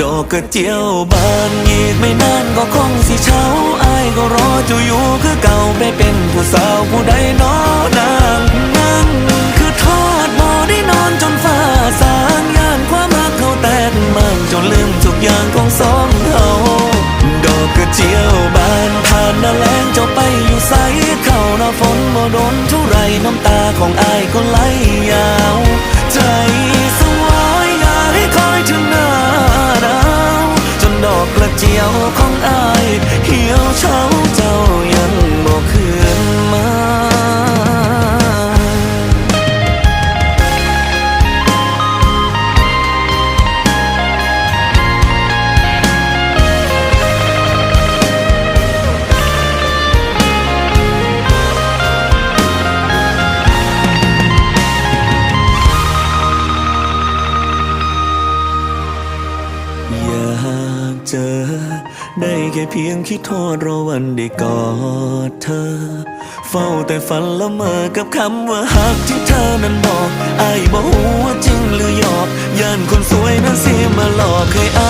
ดอกกระเจียวบานอีกไม่นานก็คงสิเช้าอายก็รอเจะอยู่คือเก่าไปเป็นผู้สาวผู้ใดนอนางนั่งคือทอดบ่ได้นอนจนฟ้าสางย่านความรักเขาแตกมันจนลืมทุกอย่างของสองเฮาดอกกระเจียวบานผ่านหน้าแล้งเจ้าไปอยู่ใสเข้าหน้าฝนบ่โดนเท่าไรน้ำตาของอายก็ไหล อกก หากเจอ ได้แค่เพียงคิดโทษรอวันได้กอดเธอ เฝ้าแต่ฝันละเมอกับคำว่าหักที่เธอนั้นบอกไอ้บ่หัวจริงหรือหยอกย่านคนสวยนั้นเสียมาหลอกเคยอ้า